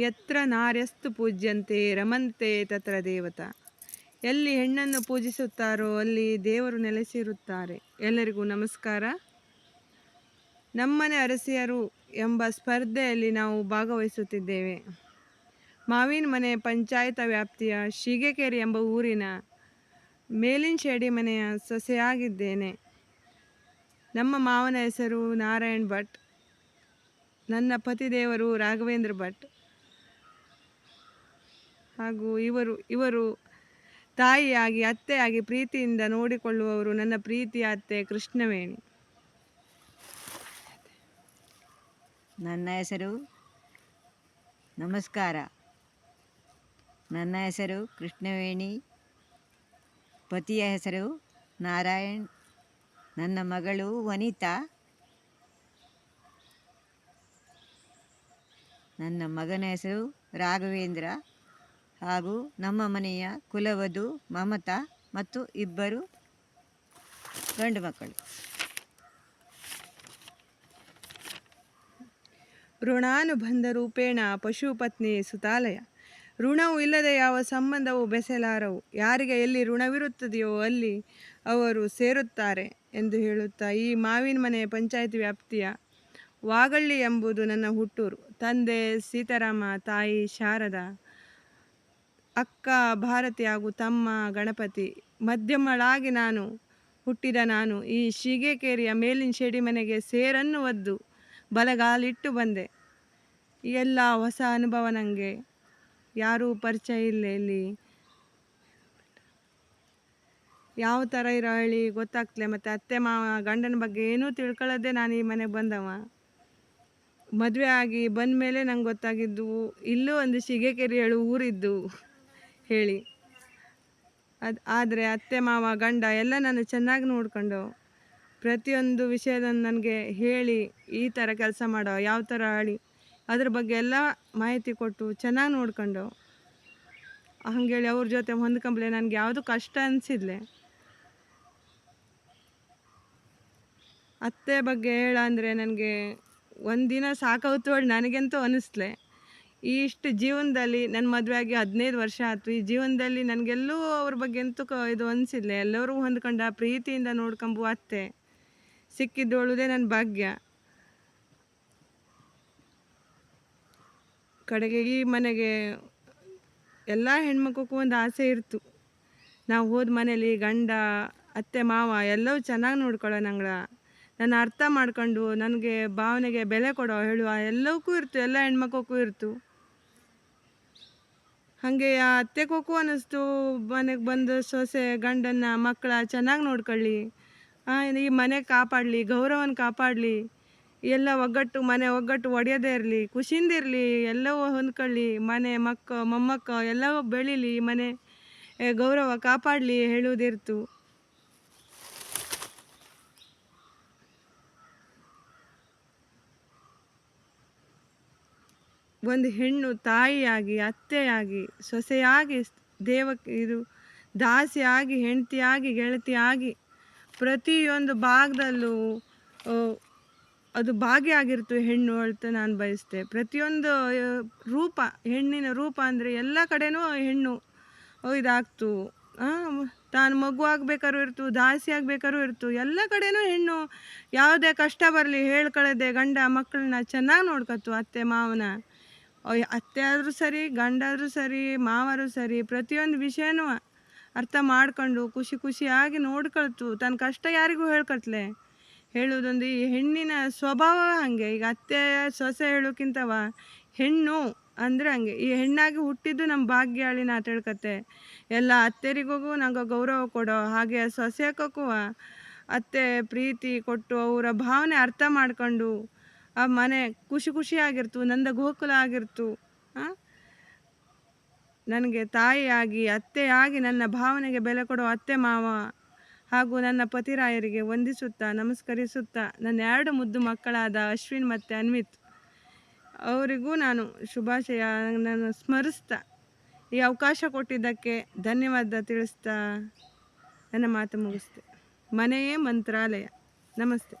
ಯತ್ರ ನಾರ್ಯಸ್ತು ಪೂಜ್ಯಂತೆ, ರಮಂತೆ ತತ್ರ ದೇವತಾ. ಎಲ್ಲಿ ಹೆಣ್ಣನ್ನು ಪೂಜಿಸುತ್ತಾರೋ ಅಲ್ಲಿ ದೇವರು ನೆಲೆಸಿರುತ್ತಾರೆ. ಎಲ್ಲರಿಗೂ ನಮಸ್ಕಾರ. ನಮ್ಮನೆ ಅರಸಿಯರು ಎಂಬ ಸ್ಪರ್ಧೆಯಲ್ಲಿ ನಾವು ಭಾಗವಹಿಸುತ್ತಿದ್ದೇವೆ. ಮಾವಿನ ಮನೆ ಪಂಚಾಯತ ವ್ಯಾಪ್ತಿಯ ಶಿಗೆಕೆರೆ ಎಂಬ ಊರಿನ ಮೇಲಿನ ಶೇಡಿ ಮನೆಯ ಸೊಸೆಯಾಗಿದ್ದೇನೆ. ನಮ್ಮ ಮಾವನ ಹೆಸರು ನಾರಾಯಣ್ ಭಟ್. ನನ್ನ ಪತಿದೇವರು ರಾಘವೇಂದ್ರ ಭಟ್. ಹಾಗೂ ಇವರು ಇವರು ತಾಯಿಯಾಗಿ, ಅತ್ತೆಯಾಗಿ ಪ್ರೀತಿಯಿಂದ ನೋಡಿಕೊಳ್ಳುವವರು ನನ್ನ ಪ್ರೀತಿಯ ಅತ್ತೆ ಕೃಷ್ಣವೇಣಿ. ನನ್ನ ಹೆಸರು ನಮಸ್ಕಾರ. ನನ್ನ ಹೆಸರು ಕೃಷ್ಣವೇಣಿ. ಪತಿಯ ಹೆಸರು ನಾರಾಯಣ್. ನನ್ನ ಮಗಳು ವನಿತಾ. ನನ್ನ ಮಗನ ಹೆಸರು ರಾಘವೇಂದ್ರ. ಹಾಗೂ ನಮ್ಮ ಮನೆಯ ಕುಲವಧು ಮಮತಾ ಮತ್ತು ಇಬ್ಬರು ಗಂಡು ಮಕ್ಕಳು ಋಣಾನುಬಂಧ ರೂಪೇಣ ಪಶುಪತ್ನಿ ಸುತಾಲಯ. ಋಣವು ಇಲ್ಲದೆ ಯಾವ ಸಂಬಂಧವೂ ಬೆಸೆಲಾರವು. ಯಾರಿಗೆ ಎಲ್ಲಿ ಋಣವಿರುತ್ತದೆಯೋ ಅಲ್ಲಿ ಅವರು ಸೇರುತ್ತಾರೆ ಎಂದು ಹೇಳುತ್ತಾ ಈ ಮಾವಿನ ಮನೆ ಪಂಚಾಯತ್ ವ್ಯಾಪ್ತಿಯ ವಾಗಳ್ಳಿ ಎಂಬುದು ನನ್ನ ಹುಟ್ಟೂರು. ತಂದೆ ಸೀತಾರಾಮ, ತಾಯಿ ಶಾರದಾ ಅಕ್ಕ, ಭಾರತಿ ಹಾಗೂ ತಮ್ಮ ಗಣಪತಿ. ಮಧ್ಯಮಳಾಗಿ ನಾನು ಹುಟ್ಟಿದ ನಾನು ಈ ಶೀಗೆಕೇರಿಯ ಮೇಲಿನ ಶೇಡಿ ಮನೆಗೆ ಸೇರನ್ನು ಒದ್ದು ಬಲಗಾಲಿಟ್ಟು ಬಂದೆ. ಎಲ್ಲ ಹೊಸ ಅನುಭವ ನನಗೆ ಯಾರೂ ಪರಿಚಯ ಇಲ್ಲ ಇಲ್ಲಿ. ಯಾವ ಥರ ಇರೋ ಹೇಳಿ ಗೊತ್ತಾಗ್ತಲೆ ಮತ್ತು ಅತ್ತೆ, ಮಾವ, ಗಂಡನ ಬಗ್ಗೆ ಏನೂ ತಿಳ್ಕೊಳ್ಳೋದೇ ನಾನು ಈ ಮನೆಗೆ ಬಂದವ. ಮದುವೆ ಆಗಿ ಬಂದ ಮೇಲೆ ನಂಗೆ ಗೊತ್ತಾಗಿದ್ದು ಇಲ್ಲೂ ಒಂದು ಶಿಗೆಕೆರೆ ಹೇಳು ಊರಿದ್ದು. ಹೇಳಿ. ಅದು ಆದರೆ ಅತ್ತೆ, ಮಾವ, ಗಂಡ ಎಲ್ಲ ನಾನು ಚೆನ್ನಾಗಿ ನೋಡಿಕೊಂಡು ಪ್ರತಿಯೊಂದು ವಿಷಯದ ನನಗೆ ಹೇಳಿ ಈ ಥರ ಕೆಲಸ ಮಾಡೋ, ಯಾವ ಥರ ಆಳಿ ಅದ್ರ ಬಗ್ಗೆ ಎಲ್ಲ ಮಾಹಿತಿ ಕೊಟ್ಟು ಚೆನ್ನಾಗಿ ನೋಡ್ಕೊಂಡು ಹಂಗೇಳಿ ಅವ್ರ ಜೊತೆ ಹೊಂದ್ಕೊಂಬ್ಲೆ ನನಗೆ ಯಾವುದು ಕಷ್ಟ ಅನಿಸಿದ್ಲೆ. ಅತ್ತೆ ಬಗ್ಗೆ ಹೇಳ ಅಂದರೆ ನನಗೆ ಒಂದಿನ ಹೇಳಿ ನನಗಂತೂ ಅನ್ನಿಸ್ಲೆ ಈ ಇಷ್ಟು ಜೀವನದಲ್ಲಿ ನನ್ನ ಮದುವೆ ಆಗಿ ಹದಿನೈದು ವರ್ಷ ಆಯ್ತು. ಈ ಜೀವನದಲ್ಲಿ ನನಗೆಲ್ಲೂ ಅವ್ರ ಬಗ್ಗೆ ಅಂತೂ ಕ ಇದು ಅನಿಸಿಲ್ಲ. ಎಲ್ಲರೂ ಹೊಂದ್ಕೊಂಡ ಪ್ರೀತಿಯಿಂದ ನೋಡ್ಕೊಂಬು ಅತ್ತೆ. ಸಿಕ್ಕಿದ್ದೋಳುದೇ ನನ್ನ ಭಾಗ್ಯ. ಕಡೆಗೆ ಈ ಮನೆಗೆ ಎಲ್ಲ ಹೆಣ್ಮಕ್ಳಿಗೂ ಒಂದು ಆಸೆ ಇರ್ತು. ನಾವು ಹೋದ ಮನೇಲಿ ಗಂಡ, ಅತ್ತೆ, ಮಾವ ಎಲ್ಲವೂ ಚೆನ್ನಾಗಿ ನೋಡ್ಕೊಳ್ಳೋ ನಂಗಳ ನಾನು ಅರ್ಥ ಮಾಡ್ಕೊಂಡು ನನಗೆ ಭಾವನೆಗೆ ಬೆಲೆ ಕೊಡೋ, ಹೇಳುವ ಎಲ್ಲವಕ್ಕೂ ಇರ್ತು. ಎಲ್ಲ ಹೆಣ್ಮಕ್ಳಿಗೂ ಇರ್ತು. ಹಾಗೆ ಕೊಕ್ಕು ಅನ್ನಿಸ್ತು. ಮನೆಗೆ ಬಂದು ಸೊಸೆ, ಗಂಡನ್ನ, ಮಕ್ಕಳ ಚೆನ್ನಾಗಿ ನೋಡ್ಕೊಳ್ಳಿ. ಈ ಮನೆ ಕಾಪಾಡಲಿ, ಗೌರವನ ಕಾಪಾಡಲಿ. ಎಲ್ಲ ಒಗ್ಗಟ್ಟು, ಮನೆ ಒಗ್ಗಟ್ಟು ಒಡೆಯೋದೇ ಇರಲಿ, ಖುಷಿಯಿಂದ ಇರಲಿ, ಎಲ್ಲವೂ ಹೊಂದ್ಕೊಳ್ಳಿ. ಮನೆ, ಮಕ್ಕ, ಮೊಮ್ಮಕ್ಕ ಎಲ್ಲವೂ ಬೆಳೀಲಿ ಮನೆ ಗೌರವ ಕಾಪಾಡಲಿ ಹೇಳುವುದಿರ್ತು. ಒಂದು ಹೆಣ್ಣು ತಾಯಿಯಾಗಿ, ಅತ್ತೆಯಾಗಿ, ಸೊಸೆಯಾಗಿ ದೇವ ಇದು ದಾಸಿಯಾಗಿ, ಹೆಂಡತಿಯಾಗಿ, ಗೆಳತಿಯಾಗಿ ಪ್ರತಿಯೊಂದು ಭಾಗದಲ್ಲೂ ಅದು ಭಾಗಿಯಾಗಿರ್ತು ಹೆಣ್ಣು ಅಂತ ನಾನು ಬಯಸ್ತೆ. ಪ್ರತಿಯೊಂದು ರೂಪ, ಹೆಣ್ಣಿನ ರೂಪ ಅಂದರೆ ಎಲ್ಲ ಕಡೆನೂ ಹೆಣ್ಣು ಇದಾಗ್ತು. ತಾನು ಮಗು ಆಗಬೇಕಾದ್ರು ಇರ್ತು, ದಾಸಿ ಆಗಬೇಕಾದ್ರು ಇರ್ತು, ಎಲ್ಲ ಕಡೆನೂ ಹೆಣ್ಣು ಯಾವುದೇ ಕಷ್ಟ ಬರಲಿ ಹೇಳ್ಕೊಳ್ಳದೆ ಗಂಡ ಮಕ್ಕಳನ್ನ ಚೆನ್ನಾಗಿ ನೋಡ್ಕೊತು ಅತ್ತೆ, ಮಾವನ. ಅತ್ತೆ ಆದರೂ ಸರಿ, ಗಂಡಾದರೂ ಸರಿ, ಮಾವರು ಸರಿ, ಪ್ರತಿಯೊಂದು ವಿಷಯನೂ ಅರ್ಥ ಮಾಡ್ಕೊಂಡು ಖುಷಿ ಖುಷಿಯಾಗಿ ನೋಡ್ಕೊಳ್ತು. ತನ್ನ ಕಷ್ಟ ಯಾರಿಗೂ ಹೇಳ್ಕೊಟ್ಲೆ? ಹೇಳೋದೊಂದು ಈ ಹೆಣ್ಣಿನ ಸ್ವಭಾವ ಹಾಗೆ. ಈಗ ಅತ್ತೆ ಸೊಸೆ ಹೇಳೋಕ್ಕಿಂತವ ಹೆಣ್ಣು ಅಂದರೆ ಹಂಗೆ. ಈ ಹೆಣ್ಣಾಗಿ ಹುಟ್ಟಿದ್ದು ನಮ್ಮ ಭಾಗ್ಯಾಳಿ ನಾ ತಿಳ್ಕತ್ತೆ ಎಲ್ಲ ಅತ್ತೆರಿಗೂ ನಂಗೆ ಗೌರವ ಕೊಡೋ ಹಾಗೆ ಸೊಸೆಕಕ್ಕೂ ಅತ್ತೆ ಪ್ರೀತಿ ಕೊಟ್ಟು ಅವರ ಭಾವನೆ ಅರ್ಥ ಮಾಡ್ಕೊಂಡು ಆ ಮನೆ ಖುಷಿ ಆಗಿರ್ತು ನಂದ ಗೋಕುಲ ಆಗಿರ್ತು? ನನಗೆ ತಾಯಿಯಾಗಿ, ಅತ್ತೆಯಾಗಿ ನನ್ನ ಭಾವನೆಗೆ ಬೆಲೆ ಕೊಡೋ ಅತ್ತೆ ಮಾವ ಹಾಗೂ ನನ್ನ ಪತಿರಾಯರಿಗೆ ವಂದಿಸುತ್ತಾ, ನಮಸ್ಕರಿಸುತ್ತಾ, ನನ್ನ ಎರಡು ಮುದ್ದು ಮಕ್ಕಳಾದ ಅಶ್ವಿನ್ ಮತ್ತು ಅನ್ವಿತ್, ಅವರಿಗೂ ನಾನು ಶುಭಾಶಯ ನಾನು ಸ್ಮರಿಸ್ತಾ, ಈ ಅವಕಾಶ ಕೊಟ್ಟಿದ್ದಕ್ಕೆ ಧನ್ಯವಾದ ತಿಳಿಸ್ತಾ, ನನ್ನ ಮಾತು ಮುಗಿಸ್ತೆ. ಮನೆಯೇ ಮಂತ್ರಾಲಯ. ನಮಸ್ತೆ.